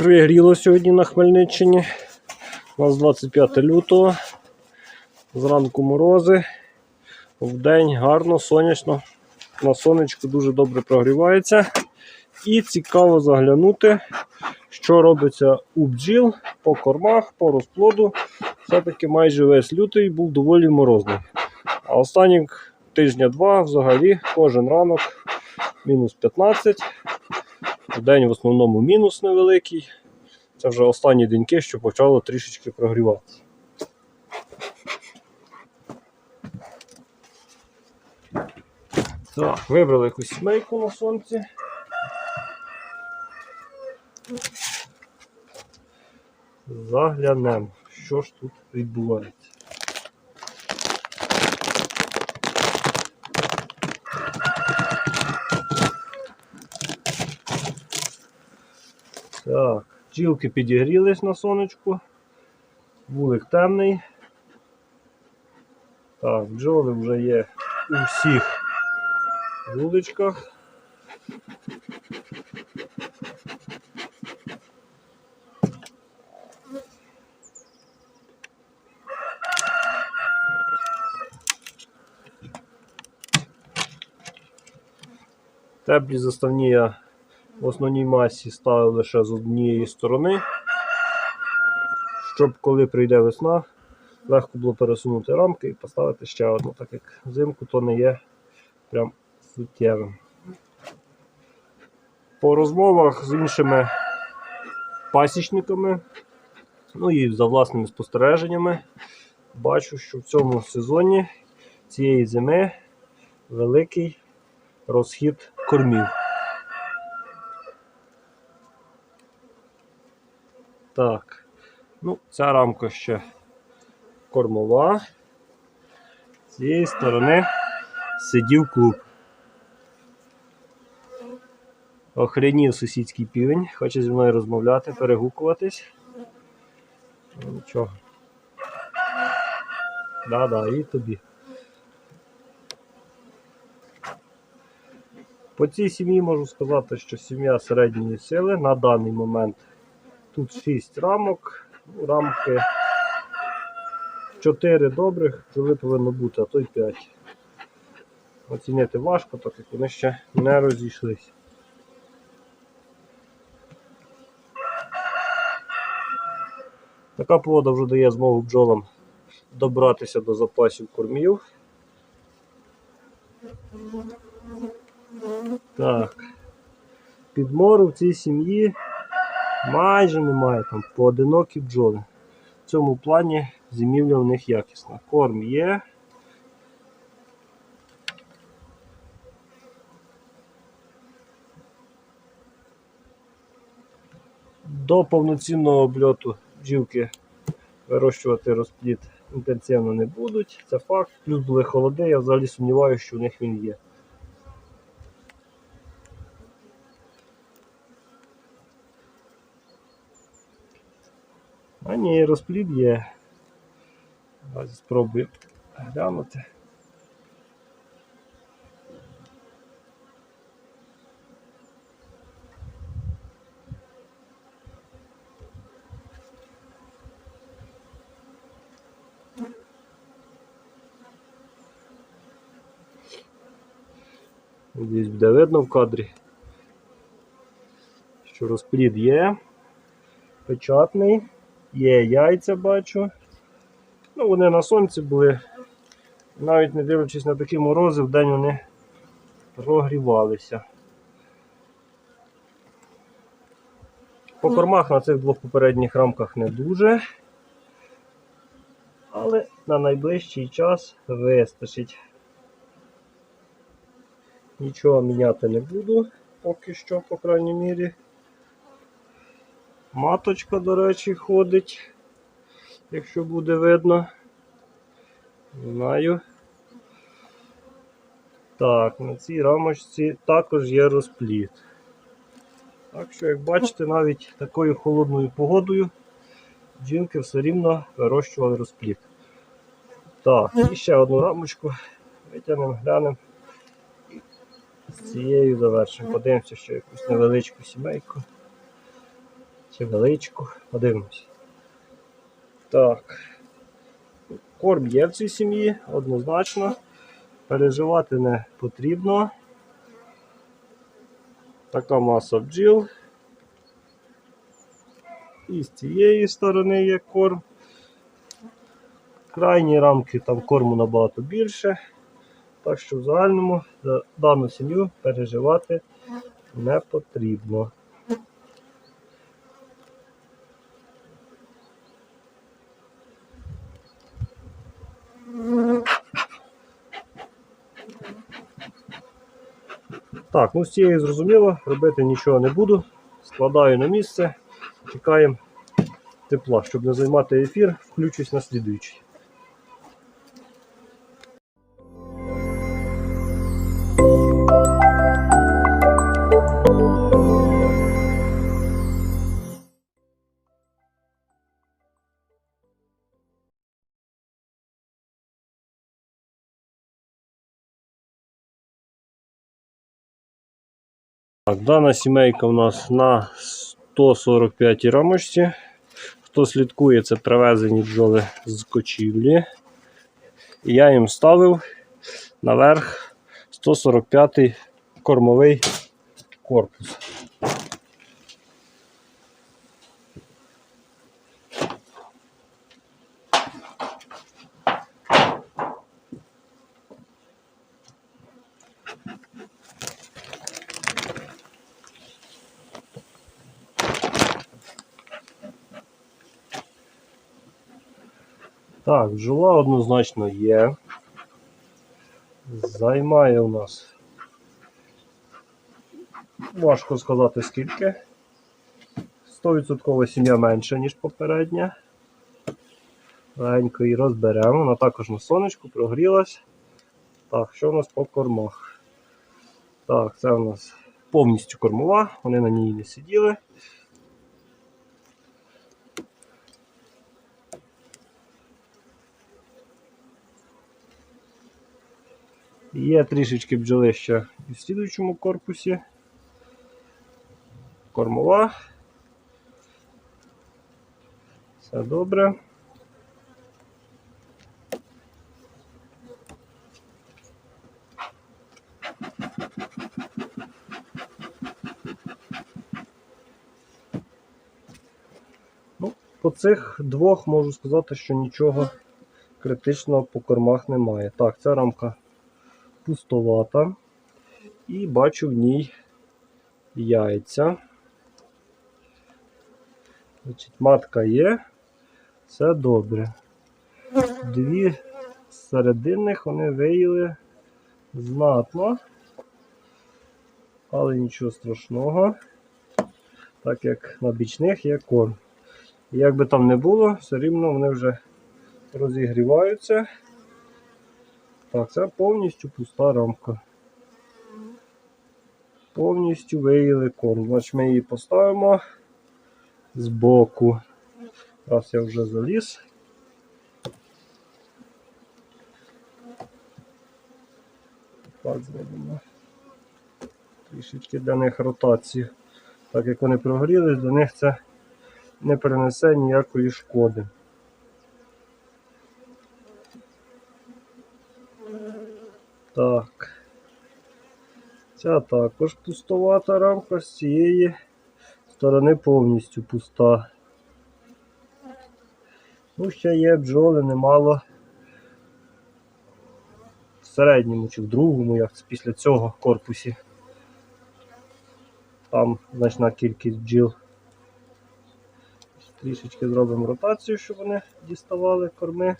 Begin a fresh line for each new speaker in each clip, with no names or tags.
Пригріло сьогодні на Хмельниччині. У нас 25 лютого. Зранку морози. Вдень гарно, сонячно. На сонечку дуже добре прогрівається. І цікаво заглянути, що робиться у бджіл по кормах, по розплоду. Все-таки майже весь лютий був доволі морозний. А останні тижня-два взагалі кожен ранок мінус 15. День в основному мінус невеликий. Це вже останні деньки, що почало трішечки прогріватися. Так, вибрали якусь сімейку на сонці. Заглянемо, що ж тут відбувається. Так, бджілки підігрілись на сонечку. Вулик темний. Так, бджоли вже є у всіх вуличках. Теплі заставні я в основній масі ставив лише з однієї сторони, щоб коли прийде весна, легко було пересунути рамки і поставити ще одну, так як взимку то не є прям суттєвим. По розмовах з іншими пасічниками, ну і за власними спостереженнями, бачу, що в цьому сезоні цієї зими великий розхід кормів. Так, ну, ця рамка ще кормова. З цієї сторони сидів клуб. Охренів сусідський півень, хоче зі мною розмовляти, перегукуватись. Ну, Нічого. Да-да, і тобі. По цій сім'ї можу сказати, що сім'я середньої сили на даний момент тут 6 рамок, рамки 4 добрих, коли повинно бути, а то й 5. Оцінити важко, так як вони ще не розійшлись. Така погода вже дає змогу бджолам добратися до запасів кормів. Так. Підмору в цій сім'ї майже немає, там поодинокі бджоли. В цьому плані зимівля в них якісна. Корм є. До повноцінного обльоту бджілки вирощувати розплід інтенсивно не будуть. Це факт. Плюс були холоди, я взагалі сумніваюся, що в них він є. Ні, розплід є. Давайте спробуємо глянути. Десь буде видно в кадрі, що розплід є, печатний. Є яйця бачу. Ну, вони на сонці були. Навіть не дивлячись на такі морози, в день вони прогрівалися. По кормах на цих двох попередніх рамках не дуже. Але на найближчий час вистачить. Нічого міняти не буду поки що, по крайній мірі. Маточка, до речі, ходить, якщо буде видно. Знаю. Так, на цій рамочці також є розпліт. Так що, як бачите, навіть такою холодною погодою жінки все рівно вирощували розпліт. Так, і ще одну рамочку витягнемо, глянемо. З цією завершимо. Подивимося, що якусь невеличку сімейку. Чи. Подивимось. Так. Корм є в цій сім'ї, однозначно. Переживати не потрібно. Така маса бджіл. І з цієї сторони є корм. Крайні рамки там корму набагато більше. Так що в загальному за дану сім'ю переживати не потрібно. Так, ну з цією зрозуміло, робити нічого не буду. Складаю на місце, чекаємо тепла. Щоб не займати ефір, включусь на слідуючий. Так, дана сімейка у нас на 145 рамочці. Хто слідкує, це привезені бджоли з кочівлі. Я їм ставив наверх 145 кормовий корпус. Так, бджола однозначно є. Займає у нас. Важко сказати скільки. 100% сім'я менша, ніж попередня. Легенько її розберемо. Вона також на сонечку прогрілась. Так, що у нас по кормах? Так, це у нас повністю кормова, вони на ній не сиділи. Є трішечки бджоли ще в слідуючому корпусі. Кормова. Все добре. Ну, по цих двох можу сказати, що нічого критичного по кормах немає. Так, ця рамка пустовата. І бачу в ній яйця. Значить, матка є, все добре. Дві серединних вони виїли знатно, але нічого страшного, так як на бічних є корм. Як би там не було, все рівно вони вже розігріваються. Так, це повністю пуста рамка. Повністю виїли корм. Значить ми її поставимо збоку. Раз я вже заліз. Так, зробимо. Трішечки для них ротацію. Так як вони прогорілись, до них це не принесе ніякої шкоди. Так. Ця також пустовата рамка з цієї сторони повністю пуста. Ну, ще є бджоли немало в середньому чи в другому, як це після цього корпусі. Там значна кількість бджіл. Трішечки зробимо ротацію, щоб вони діставали корми.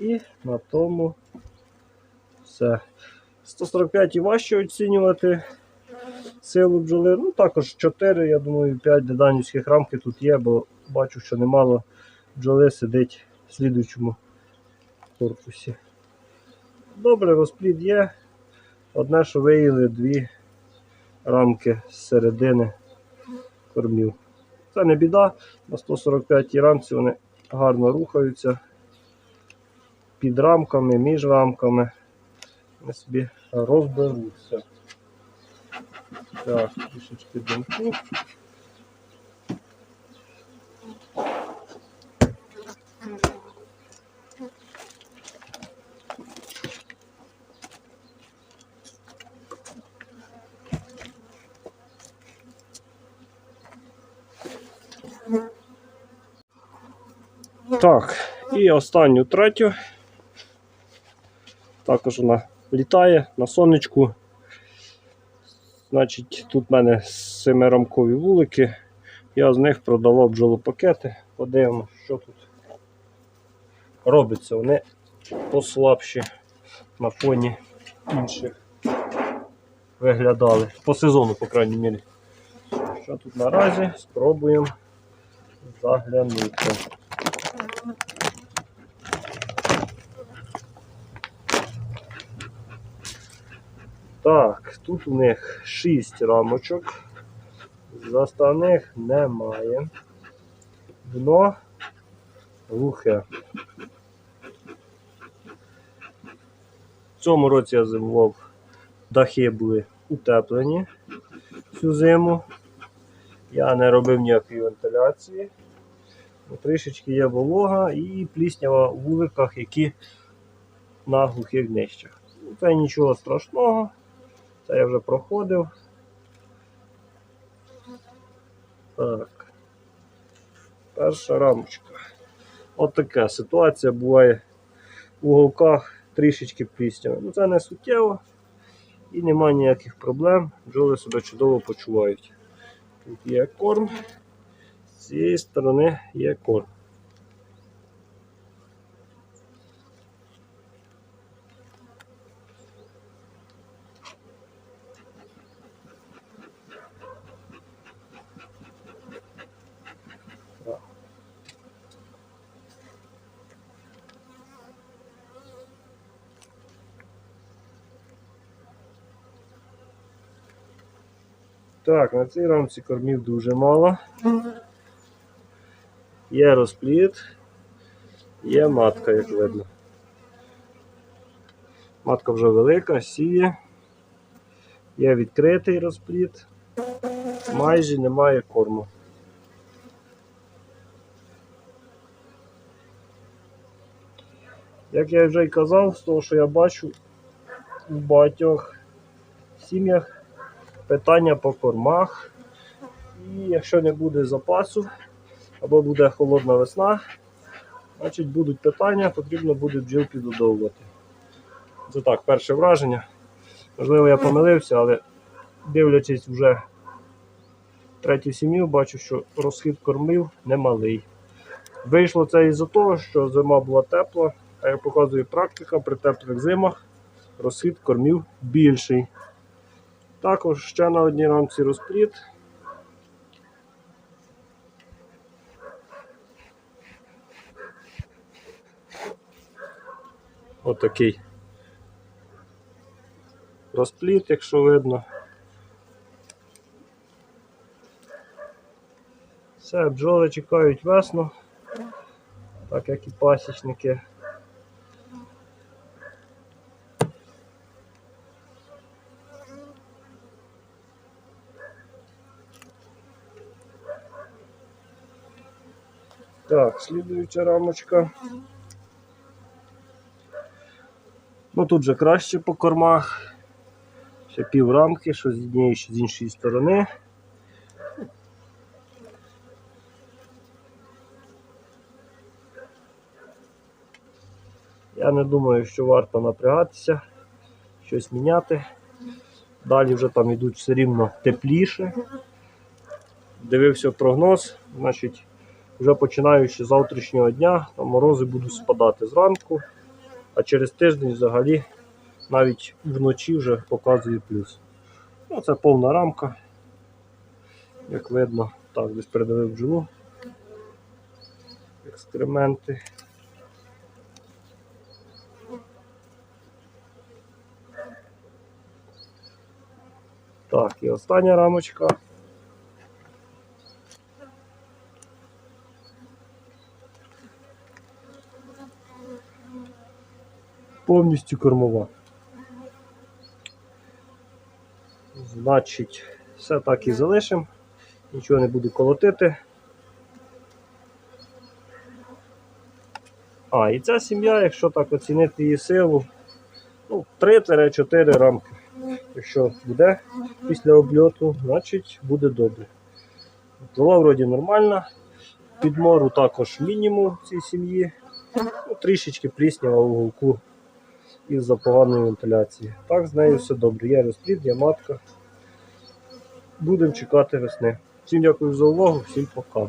І на тому все. 145 і важче оцінювати силу бджоли. Ну, також 4, я думаю, 5 деданівських рамки тут є, бо бачу, що немало бджоли сидить в слідуючому корпусі. Добре, розплід є. Одне, що виїли дві рамки з середини кормів. Це не біда, на 145 рамці вони гарно рухаються під рамками, між рамками. на собі розберуться. Так, трішечки димку. Так, і останню третю. Також вона літає на сонечку. Значить, тут в мене семирамкові вулики. Я з них продавав бджолопакети. Подивимося, що тут робиться. Вони послабші на фоні інших виглядали. По сезону, по крайній мірі. Що тут наразі? Спробуємо заглянути. Так, тут у них 6 рамочок. Заставних немає. Дно глухе. В цьому році я зимував, дахи були утеплені всю зиму. Я не робив ніякої вентиляції. Ну, Трішечки є волога і пліснява у вуликах, які на глухих днищах. Це нічого страшного. Це я вже проходив. Так. Перша рамочка. От така ситуація буває в уголках трішечки пліснява. Ну це не суттєво і немає ніяких проблем. Бджоли себе чудово почувають. Тут є корм, з цієї сторони є корм. Так, на цій рамці кормів дуже мало. Є розпліт, є матка, як видно. Матка вже велика, сіє. Є відкритий розпліт. Майже немає корму. Як я вже й казав, з того, що я бачу у багатьох сім'ях питання по кормах. І якщо не буде запасу або буде холодна весна, значить будуть питання, потрібно буде бджіл підгодовувати. Це так, перше враження. Можливо, я помилився, але дивлячись вже третю сім'ю, бачу, що розхід кормів немалий. Вийшло це із-за того, що зима була тепла, а як показує практика, при теплих зимах розхід кормів більший. Також ще на одній рамці розпліт. Отакий розпліт, якщо видно. Все, бджоли чекають весну, так як і пасічники. Так, слідуюча рамочка. Ну тут вже краще по кормах. Ще пів рамки, що з однієї, що з іншої сторони. Я не думаю, що варто напрягатися, щось міняти. Далі вже там йдуть все рівно тепліше. Дивився прогноз, значить вже починаючи з завтрашнього дня, там морози будуть спадати зранку, а через тиждень взагалі навіть вночі вже показує плюс. Ну, Це повна рамка. Як видно, так, десь передавив бджолу. Екскременти. Так, і остання рамочка. Повністю кормова. Значить, все так і залишимо, нічого не буду колотити. А, і ця сім'я, якщо так оцінити її силу, ну, 3-4 рамки. Якщо буде після обльоту, значить буде добре. Бджола вроді нормальна. Підмору також мінімум в цій сім'ї. Ну, трішечки пліснява в уголку із-за поганої вентиляції. Так, з нею все добре. Є розплід, є матка. Будемо чекати весни. Всім дякую за увагу, всім пока.